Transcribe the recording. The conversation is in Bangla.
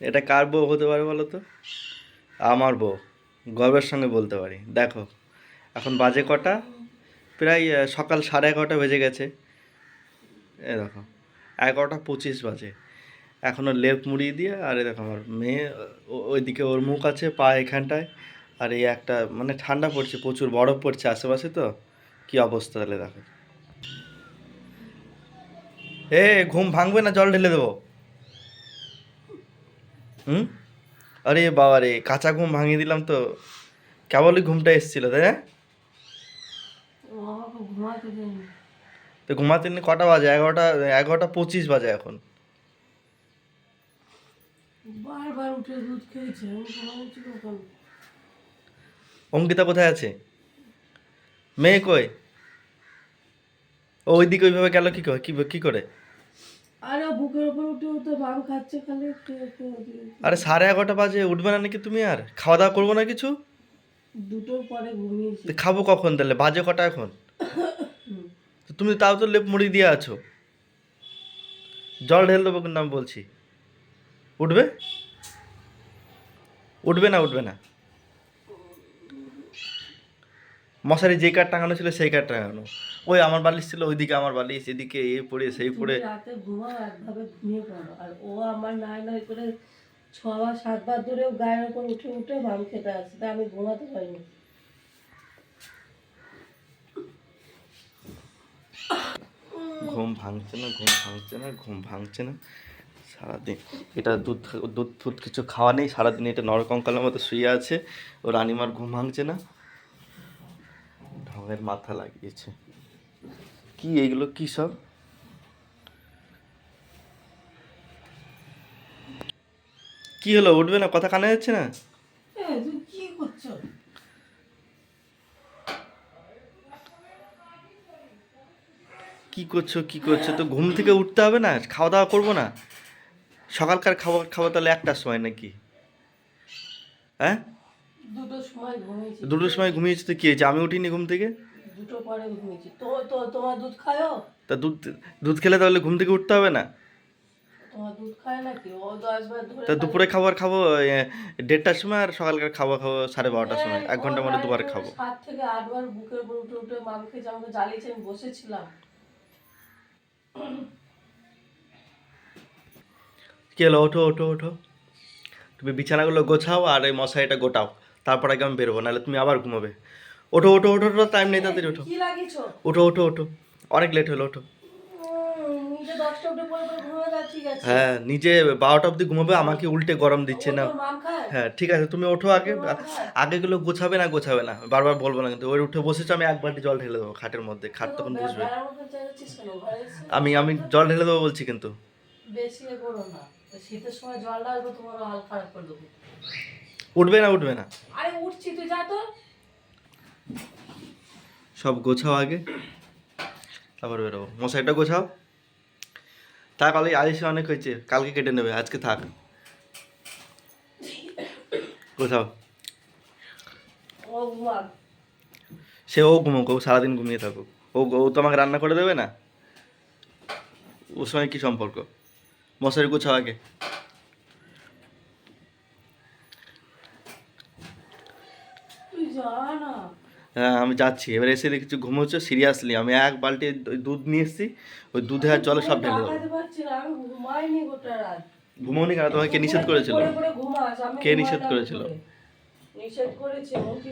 এটা কার বউ হতে পারে বলো তো আমার বউ। গর্বের সঙ্গে বলতে পারি। দেখো, এখন বাজে কটা? প্রায় সকাল সাড়ে এগারোটা বেজে গেছে। এ দেখো, এগারোটা পঁচিশ বাজে। এখনও লেপ মুড়িয়ে দিয়ে, আর দেখো আমার মেয়ে ওইদিকে ওর মুখ আছে, পা এখানটায়। আর এই একটা মানে ঠান্ডা পড়ছে, প্রচুর বরফ পড়ছে আশেপাশে তো। কি অবস্থা তাহলে দেখো। এ, ঘুম ভাঙবে না? জল ঢেলে দেবো। হুম? আরে বাবা রে কাঁচা ঘুম ভাঙিয়ে দিলাম তো। কেবলই ঘুমটা এসেছিল তাই না? তো ঘুমাতে কটা বাজে? এগারোটা এগারোটা পঁচিশ বাজে এখন। বারবার উঠে দুধ খেয়েছে আমি ঘুমাচ্ছিল কেন অঙ্কিতা কোথায় আছে? মেয়ে কই? ও ওইদিকে ওইভাবে গেল কি করে? কি কি করে? আরে বুকের উপর উঠে উঠে বাম খাচ্ছে খালি। আরে সাড়ে এগারোটা বাজে উঠবে না নাকি তুমি আর? খাওয়া দাওয়া করব না কিছু? দুটোর পরে ঘুমিয়েছি। খাব কখন তাহলে? বাজে কটা এখন? তো তুমি তাও তো লেপ মুড়ি দিয়ে আছো। জল ঢেল দেবো কিন্তু আমি বলছি। উঠবে? উঠবে না উঠবে না। মশারি যেই কাঠ টাঙানো ছিল সেই কাঠ টাঙানো ওই আমার বালিশ ছিল ওইদিকে আমার বালিশ এদিকে এ পড়ে সেই পড়ে। রাতে ঘুমাও একভাবে ঘুমিয়ে পড়ো। আর ও আমার নাই নাই করে ছবার সাতবার ধরেও গায়ের উপর উঠে উঠে বাম খেতে আসছে। তাই আমি ঘুমাতে পারিনি। ঘুম ভাঙছে না ঘুম ভাঙছে না ঘুম ভাঙছে না। সারাদিন এটা দুধ দুধ ফুদ কিছু খাওয়া নেই। সারাদিন এটা নরকঙ্কালের মতো শুয়ে আছে। ও রানিমার ঘুম ভাঙছে না। ঢঙের মাথা লাগিয়েছে। কি এইগুলো কি সব? কি হলো? উঠবে না? কথা কানে যাচ্ছে না? এ, কি করছ? কি করছ? কি করছ? তো ঘুম থেকে উঠতে হবে না? খাওয়া দাওয়া করব না? সকালকার খাবার খাওয়া তাহলে একটার সময় নাকি? হ্যাঁ? দুটোর সময় ঘুমিয়েছি। দুটোর সময় ঘুমিয়েছি তো কি হয়েছে? আমি উঠিনি ঘুম থেকে? দুটো পরে ঘুমিয়েছি। তো তো তোমার দুধ খায়ও তা দুধ দুধ খেলে তাহলে ঘুম থেকে উঠতে হবে না? তোমার দুধ খায় নাকি? ও দশ বার ধরে তা দুপুরে খাবার খাব দেড়টার সময় আর সকালকার খাবার খাব সাড়ে বারোটার সময়? এক ঘণ্টার মধ্যে দুবার খাব। সাত থেকে আটবার বুকের উপর উঠে উঠে মাম খেয়েছে জ্বালিয়েছে আমি বসেছিলাম। কি হলো? ওঠো ওঠো ওঠো। তুমি বিছানাগুলো গোছাও আর এই মশারিটা গোটাও। তারপর আগে আমি বেরোবো নাহলে তুমি আবার ঘুমাবে। ওঠো ওঠো ওঠো ওঠো টাইম নেই তাড়াতাড়ি ওঠো। ওঠো ওঠো ওঠো। অনেক লেট হলো ওঠো। হ্যাঁ নিজে বারোটা অবধি ঘুমাবে আমাকে উল্টে গরম দিচ্ছে না। হ্যাঁ ঠিক আছে তুমি ওঠো আগে। আগেগুলো গোছাবে না গোছাবে না বারবার বলব না কিন্তু। ওই উঠে বসেছো আমি এক বালতি জল ঢেলে দেবো খাটের মধ্যে খাট তখন বুঝবে? আমি আমি জল ঢেলে দেবো বলছি কিন্তু। বেশি করো না। শীতের সময় জল ডালবো তোমার হাল খারাপ করে দেবো। উঠবে না উঠবে না। আরে উঠছি তুই যা তো। সব গোছাও আগে। তারপর বেরোবো। মশাইটা গোছাও। তা কালে আলিশে অনেক হয়েছে। কালকে কেটে নেবে আজকে থাক। গোছাও। সে ও ঘুমোক ও সারাদিন ঘুমিয়ে থাকুক। ও ও তোমাকে রান্না করে দেবে না? ওর সঙ্গে কী সম্পর্ক? মশারি গোছাও আগে তুই যা না হ্যাঁ আমি যাচ্ছি। এবার এসে দেখি ঘুমোচ্ছ সিরিয়াসলি আমি এক বালতি দুধ নিয়ে এসেছি ওই দুধে আর জলে সব ঢেলে দেবো। ঘুমোনি কেন? তোমাকে কে নিষেধ করেছিল? কে নিষেধ করেছিল? নিষেধ করেছে